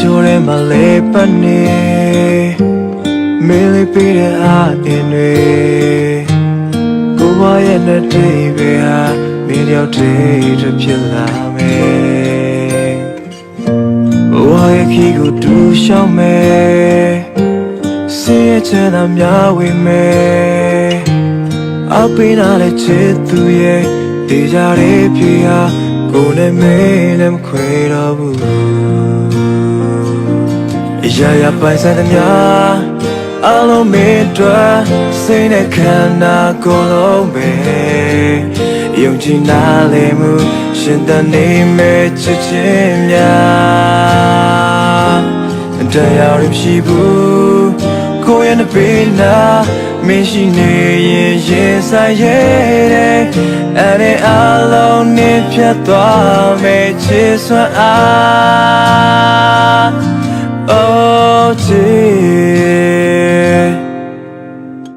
ချိုးထဲမှာလဲပတ်နေမင်းလေးပေးတဲ့အားအင်းတွေကိုဘွားရဲ့နဲ့တိတ်ပဲဟာမင်းတယောက်တည်းတစ်ဖြစ်လာမယ်ဘဝရဲ့ခီးကိုတူရှောင်းမယ်စင်ရဲ့ချမ်းသာများဝေမယ်အပိနာတဲ့ချစ်သူရဲ့တေကြတဲ့ပြေဟာကိုယ်နဲ့မင်းနဲ့မခွဲတော့ဘူး ရရပိုင်ဆိုင်သမျှအလုံးမင်းတို့စိတ်နဲ့ခန္ဓာကိုယ်လုံးပဲယုံကြည်နာလေမှုရှင်တန်နေမဲ့ချစ်ချင်းများတရားရရှိဘူးကိုယ်ရဲ့နှပေနာမင်းရှိနေရင်ရင်ဆိုင်ရဲ့အဲ့ဒီအလုံးနဲ့ဖြတ်သွားမဲ့ချစ်စွမ်းအား